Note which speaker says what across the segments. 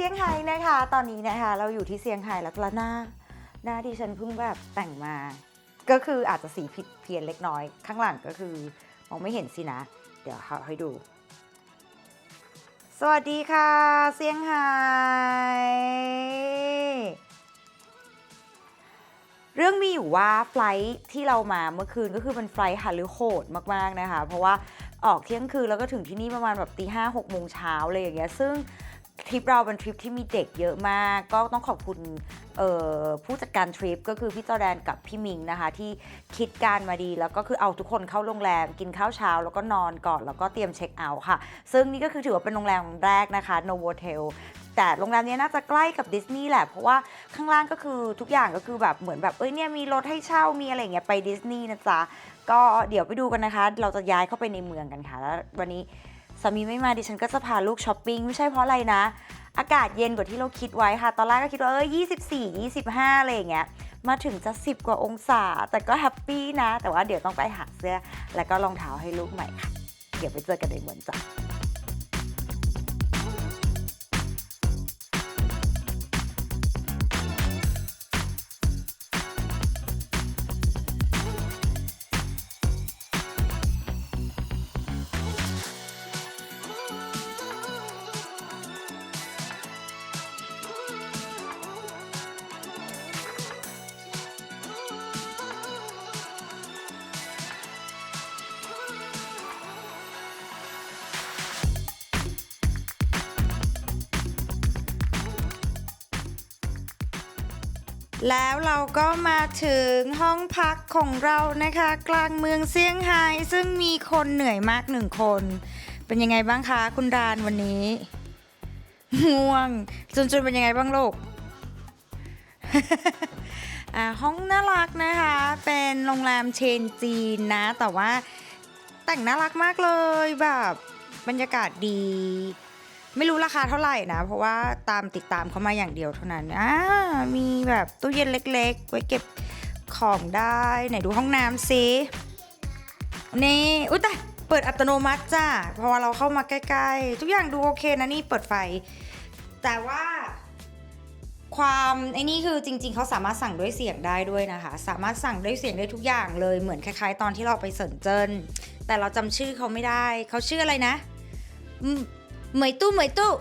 Speaker 1: เซี่ยงไฮ้นะคะ ตอนนี้นะคะ เราอยู่ที่เซี่ยงไฮ้แล้วแล้วหน้า หน้าที่ฉันเพิ่งแบบแต่งมา ก็คืออาจจะสีผิดเพี้ยนเล็กน้อย ข้างหลังก็คือมองไม่เห็นสินะ เดี๋ยวเขาให้ดู สวัสดีค่ะ เซี่ยงไฮ้เรื่องมีอยู่ว่าไฟล์ที่เรามาเมื่อคืนก็คือเป็นไฟลท์ฮาลือโหดมากๆนะคะ เพราะว่าออกเที่ยงคืนแล้วก็ถึงที่นี่ประมาณแบบตีห้าหกโมงเช้าเลยอย่างเงี้ยซึ่ง ทริปเราเป็นทริปที่มีเด็กเยอะมาก ก็ต้องขอบคุณผู้จัดการทริปก็คือพี่จอแดนกับพี่มิงนะคะ ที่คิดการมาดีแล้วก็คือเอาทุกคนเข้าโรงแรมกินข้าวเช้า แล้วก็นอนก่อนแล้วก็เตรียมเช็คเอาท์ค่ะ ซึ่งนี่ก็คือถือว่าเป็นโรงแรมแรกนะคะ Novotel แต่โรงแรมนี้น่าจะใกล้กับดิสนีย์แหละ เพราะว่าข้างล่างก็คือทุกอย่างก็คือแบบเหมือนแบบเอ้ยเนี่ยมีรถให้เช่ามีอะไรอย่างเงี้ยไปดิสนีย์นะจ๊ะก็เดี๋ยวไปดูกันนะคะ เราจะย้ายเข้าไปในเมืองกันค่ะแล้ววันนี้ สามีไม่มาดิฉันก็จะพาลูกช้อปปิ้งไม่ใช่เพราะอะไรนะ อากาศเย็นกว่าที่เราคิดไว้ค่ะ ตอนแรกก็คิดว่าเออ24 25 อะไรอย่างเงี้ย มาถึงจะ 10 กว่าองศา แต่ก็แฮปปี้นะ แต่ว่าเดี๋ยวต้องไปหาเสื้อ แล้วก็รองเท้าให้ลูกใหม่ค่ะ เดี๋ยวไปเจอกันในเมือนจ้ะ แล้วเราก็มาถึงห้องพักของเรานะคะ กลางเมืองเซี่ยงไฮ้ซึ่งมีคนเหนื่อยมากหนึ่งคน เป็นยังไงบ้างคะคุณดานวันนี้ง่วงจุนจุนเป็นยังไงบ้างลูกห้องน่ารักนะคะ เป็นโรงแรมเชนจีนนะ แต่ว่าแต่งน่ารักมากเลยแบบบรรยากาศดี ไม่รู้ราคาเท่าไหร่นะ เพราะว่าตามติดตามเขามาอย่างเดียวเท่านั้นอ่ามีแบบตู้เย็นเล็กๆ ไว้เก็บของได้ ไหนดูห้องน้ำซินี่อุ้ยแต่เปิดอัตโนมัติจ้าเพราะว่าเราเข้ามาใกล้ๆ ทุกอย่างดูโอเคนะนี่เปิดไฟ แต่ว่าความไอ้นี่คือจริง ๆ เขาสามารถสั่งด้วยเสียงได้ด้วยนะคะ สามารถสั่งด้วยเสียงได้ทุกอย่างเลยเหมือนคล้าย ๆ ตอนที่เราไปเซินเจิ้นแต่เราจำชื่อเขาไม่ได้ เขาชื่ออะไรนะ เหมยตู้เหมยตู้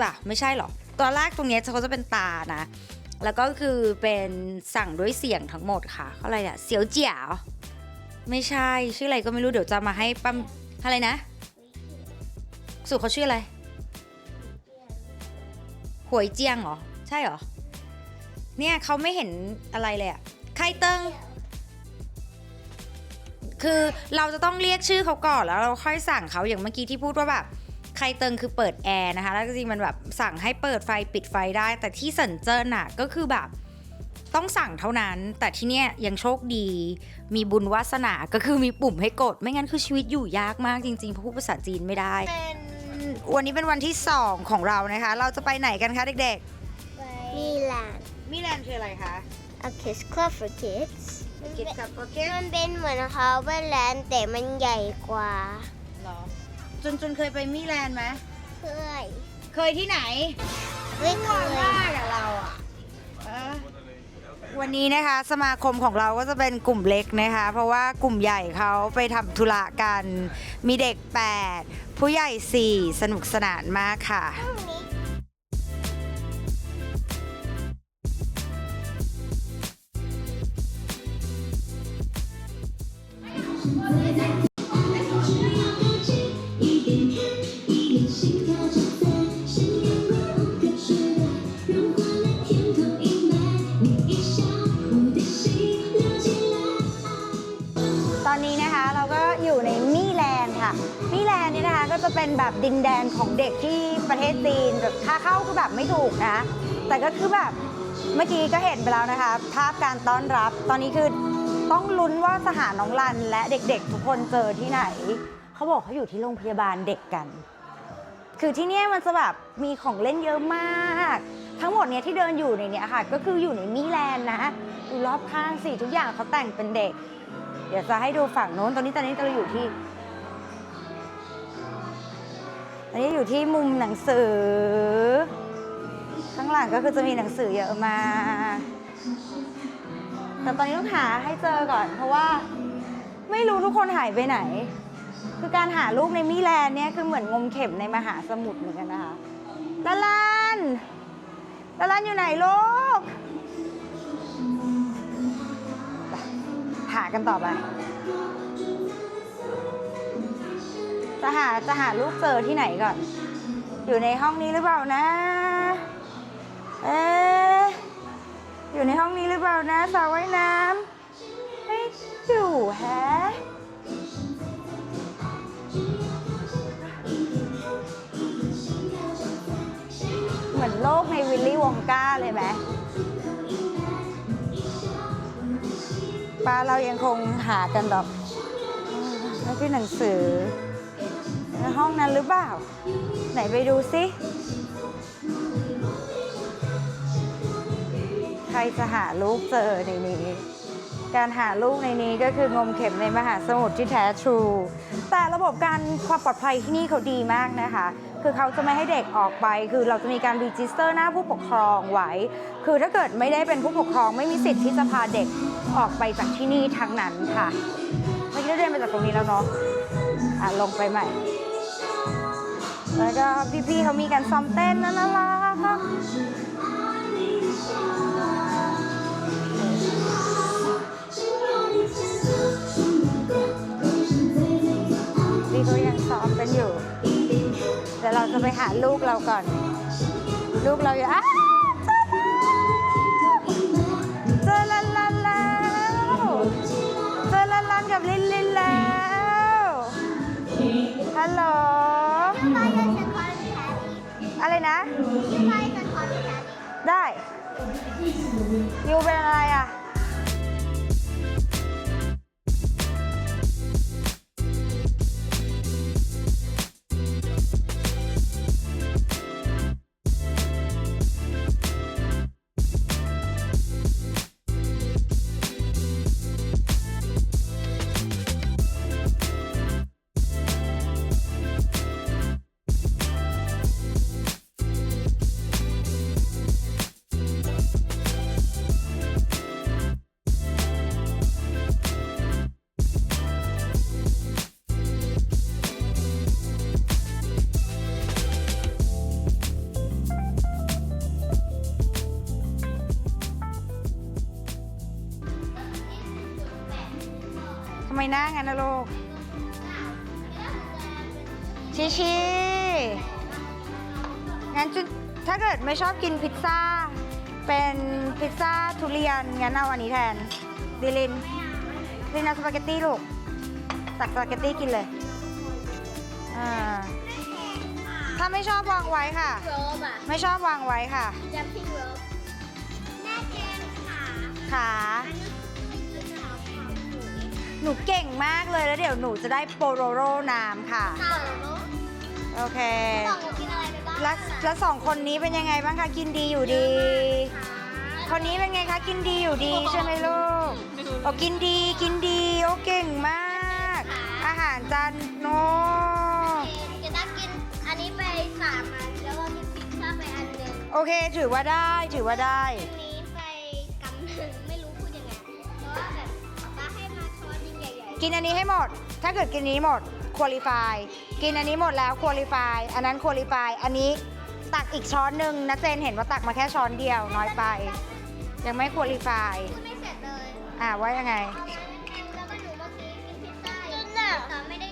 Speaker 1: ป่ะไม่ใช่หรอตัวแรกตรงนี้เขาจะเป็นตานะ แล้วก็คือเป็นสั่งด้วยเสียงทั้งหมดค่ะเขาอะไรอะเสียวเจียวไม่ใช่ชื่ออะไรก็ไม่รู้เดี๋ยวจะมาให้ปั๊มอะไรนะ สุเขาชื่ออะไรหวยเจียงเหรอ ใช่เหรอ เนี่ยเขาไม่เห็นอะไรเลยอะไข่เติง คือเราจะต้องเรียกชื่อเขาก่อนแล้วเราค่อยสั่งเขาอย่างเมื่อกี้ที่พูดว่าแบบไข่เติงคือเปิดแอร์นะคะแล้วจริงๆมันแบบสั่งให้เปิดไฟปิดไฟได้ แต่ที่เซินเจิ้นน่ะก็คือแบบต้องสั่งเท่านั้น แต่ที่เนี้ยยังโชคดี มีบุญวาสนาก็คือมีปุ่มให้กด ไม่งั้นคือชีวิตอยู่ยากมากจริงๆเพราะพูดภาษาจีนไม่ได้เป็นวันนี้เป็นวันที่สองของเรานะคะ เราจะไปไหนกันคะเด็ก
Speaker 2: มีแลนด์
Speaker 1: ๆมิแลนคืออะไรคะ
Speaker 2: A Kids Club for Kids
Speaker 1: กิจกับโอเค
Speaker 2: มันเป็นเหมือนเขาเวอร์แลนด์แต่มันใหญ่กว่า
Speaker 1: หรอจุนจุนเคยไปมิแลนด์ไหม
Speaker 2: เคย
Speaker 1: เคยที่ไหน
Speaker 2: ไม่เคย
Speaker 1: มากอะเราอะวันนี้นะคะสมาคมของเราก็จะเป็นกลุ่มเล็กนะคะ เพราะว่ากลุ่มใหญ่เขาไปทำธุระกัน มีเด็ก 8 ผู้ใหญ่ 4 สนุกสนานมากค่ะ ค่ะมิแลนด์นี่นะคะก็จะเป็นแบบดินแดนของเด็กที่ประเทศจีนแบบค่าเข้าคือแบบไม่ถูกนะ แต่ก็คือแบบเมื่อกี้ก็เห็นไปแล้วนะคะภาพการต้อนรับ ตอนนี้คือต้องลุ้นว่าสหาน้องรันและเด็กๆ ทุกคนเจอที่ไหน เขาบอกเขาอยู่ที่โรงพยาบาลเด็กกัน คือที่นี่มันจะแบบมีของเล่นเยอะมาก ทั้งหมดเนี่ยที่เดินอยู่ในเนี้ยค่ะ ก็คืออยู่ในมิแลนด์นะดูรอบข้างสิทุกอย่างเขาแต่งเป็นเด็ก เดี๋ยวจะให้ดูฝั่งโน้นตอนนี้ตอนนี้เราอยู่ที่ นนี้อยู่ที่มุมหนังสือ ข้างหลังก็คือจะมีหนังสือเยอะมากแต่ตอนนี้ต้องหาให้เจอก่อน เพราะว่าไม่รู้ทุกคนหายไปไหน คือการหาลูกในมิแลนเนี่ยคือเหมือนงมเข็มในมหาสมุทรเหมือนกันนะคะลาลันลาลันอยู่ไหนลูกหากันต่อไป จะหาจะหาลูกเจอที่ไหนก่อน อยู่ในห้องนี้หรือเปล่านะ เอ๊ะอยู่ในห้องนี้หรือเปล่านะสระว่ายน้ำไม่อยู่แฮะเหมือนโลกในวิลลี่วองก้าเลยไหมป้าเรายังคงหากันแบบไม่ใช่หนังสือ ในห้องนั้นหรือเปล่า ไหนไปดูสิใครจะหาลูกเจอในนี้ การหาลูกในนี้ก็คืองมเข็มในมหาสมุทรที่แท้ทรู แต่ระบบการความปลอดภัยที่นี่เขาดีมากนะคะคือเขาจะไม่ให้เด็กออกไป คือเราจะมีการรีจิสเตอร์หน้าผู้ปกครองไว้ คือถ้าเกิดไม่ได้เป็นผู้ปกครองไม่มีสิทธิ์ที่จะพาเด็กออกไปจากที่นี่ทั้งนั้นค่ะ เมื่อกี้เราเดินมาจากตรงนี้แล้วเนาะ อะลงไปใหม่ แล้วก็พี่ๆเขามีการซ้อมเต้นนะน่ารักพี่เขายังซ้อมกันอยู่ เดี๋ยวเราจะไปหาลูกเราก่อน ลูกเราอยู่อะ ไป
Speaker 2: กันขอแทน
Speaker 1: ได้ ยูเป็นอะไรอะ ไมหน้างั้นนะลูก ชิชิงั้นจุถ้าเกิดไม่ชอบกินพิซซ่า เป็นพิซซ่าทุเรียน งั้นเอาอันนี้แทนดิลินดิลินเอาสปาเกตตี้ลูกตักสปาเกตตี้กินเลยอ่าถ้าไม่ชอบวางไว้ค่ะ
Speaker 2: โรบอะ
Speaker 1: ไม่ชอบวางไว้ค่ะ
Speaker 2: จัมพิงโรบแม่เจนขา
Speaker 1: ขา
Speaker 2: อันนี้ไม่กินขาขาหมู
Speaker 1: ห นูเก่งมากเลยแล้วเดี๋ยวหนูจะได้โปโรโรน้ำค่ะ
Speaker 2: ค่ะหนู
Speaker 1: โอเค
Speaker 2: บอกหนูกินอะไรไปบ้าง
Speaker 1: แล้วแล้วสองคนนี้เป็นยังไงบ้างคะกินดีอยู่ดี คนนี้เป็นไงคะกินดีอยู่ดีใช่ไหมลูกโอ้กินดีกินดีโอ้เก่งมาก อาหารจานโน
Speaker 2: เกต้ากินอันนี้ไปสามอันแล้วก็กินพิซซ่าไปอันหนึ่ง
Speaker 1: โอเคถือว่าได้ถือว่าได้
Speaker 2: อันนี้ กินอัน
Speaker 1: นี้ให้หมด ถ้าเกิดกินนี้หมดคุริฟายกินอันนี้หมดแล้วคุริฟายอันนั้นคุริฟายอันนี้ตักอีกช้อนหนึ่งนะเจนเห็นว่าตักมาแค่ช้อนเดียวน้อยไป ยังไม่คุริฟาย
Speaker 2: พูดไม่เสร็จเลย
Speaker 1: อ่าว่ายังไง
Speaker 2: แล้วก็หนูเมื่อกี้กินพิซซ่าอยู่แต่ไม่ได้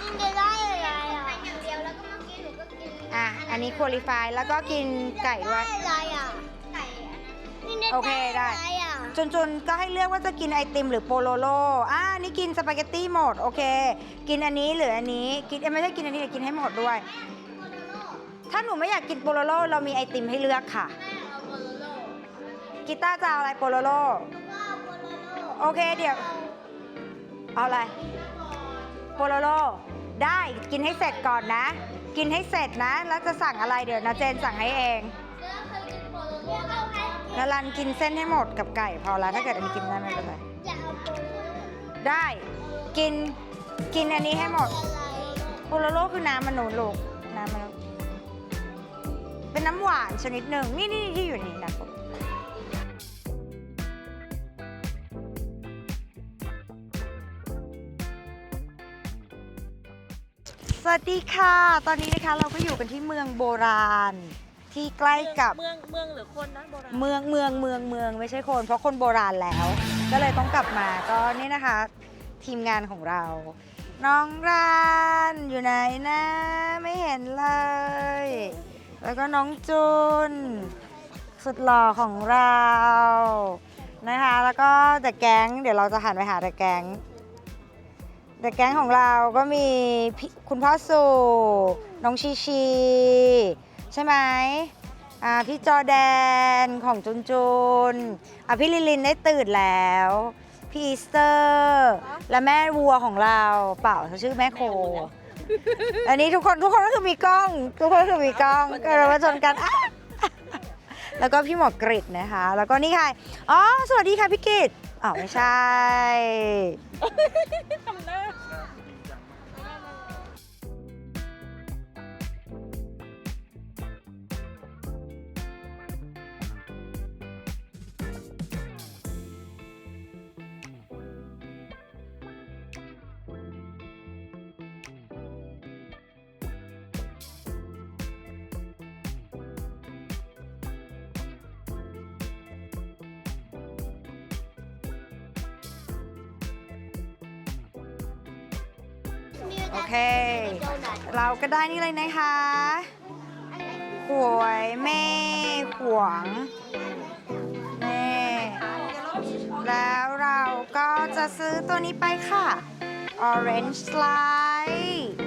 Speaker 2: กินได้อะไรอะเป็นอย่างเดียวแล้วก็เมื่อกี้หนูก็กิน
Speaker 1: อะอันนี้คุริฟายแล้วก็กินไก่ด้วย
Speaker 2: อะไรอะไก่อันนั้น
Speaker 1: โอเคได้
Speaker 2: อะไรอะ
Speaker 1: จนจนก็ให้เลือกว่าจะกินไอติมหรือโปโลโลอ่านี่กินสปาเกตตี้หมดโอเค กินอันนี้หรืออันนี้กินเอ้ยไม่ใช่กินอันนี้แต่กินให้หมดด้วย ถ้าหนูไม่อยากกินโปโลโลเรามีไอติมให้เลือกค่ะกีตาร์จะเอาอะไรโปโลโล่
Speaker 2: โบโลโล
Speaker 1: โอเคเดี๋ยว เอาอะไรโปโลโลได้กินให้เสร็จก่อนนะ กินให้เสร็จนะ แล้วจะสั่งอะไรเดี๋ยวนะเจนสั่งให้เอง
Speaker 2: นา
Speaker 1: รันกินเส้นให้หมดกับไก่พอล้วถ้าเกิดอันนี้กินได้ไม่เป็นไร
Speaker 2: จะเอาโบโลโล
Speaker 1: ได้กินกินอันนี้ให้หมด
Speaker 2: อะไร
Speaker 1: โปโลโลคือน้ำมันหนูลูกน้ำมาแล้วเป็นน้ำหวานชนิดหนึ่งนี่นี่ที่อยู่นี่นะสวัสดีค่ะ ตอนนี้นะคะเราก็อยู่กันที่เมืองโบราณ ที่ใกล้กับ
Speaker 3: เมืองเมืองหรือคนนะโบราณ
Speaker 1: เมืองเมืองเมืองเมืองไม่ใช่คน เพราะคนโบราณแล้ว ก็เลยต้องกลับมาก็นี่นะคะ ทีมงานของเรา น้องรานอยู่ไหนนะ ไม่เห็นเลย แล้วก็น้องจุนสุดหล่อของเรานะคะ แล้วก็เดอะแก๊งเดี๋ยวเราจะหันไปหาเดอะแก๊งเดอะแก๊งของเราก็มีพี่คุณพ่อสู่น้องชีชี ใช่ไหมอ่าพี่จอแดนของจุนจุนอะพี่ลิลินได้ตื่นแล้ว พี่อีสเตอร์ และแม่วัวของเราเปล่าเขาชื่อแม่โค อันนี้ทุกคนทุกคนก็คือมีกล้อง ทุกคนก็คือมีกล้องก็เรามาชนกันอะแล้วก็พี่หมอกริดนะคะ แล้วก็นี่ใครอ๋อสวัสดีค่ะพี่กิตอ๋อไม่ใช่ โอเค เราก็ได้นี่เลยนะคะหวยแม่ขวงนี่แล้วเราก็จะซื้อตัวนี้ไปค่ะ Orange Slide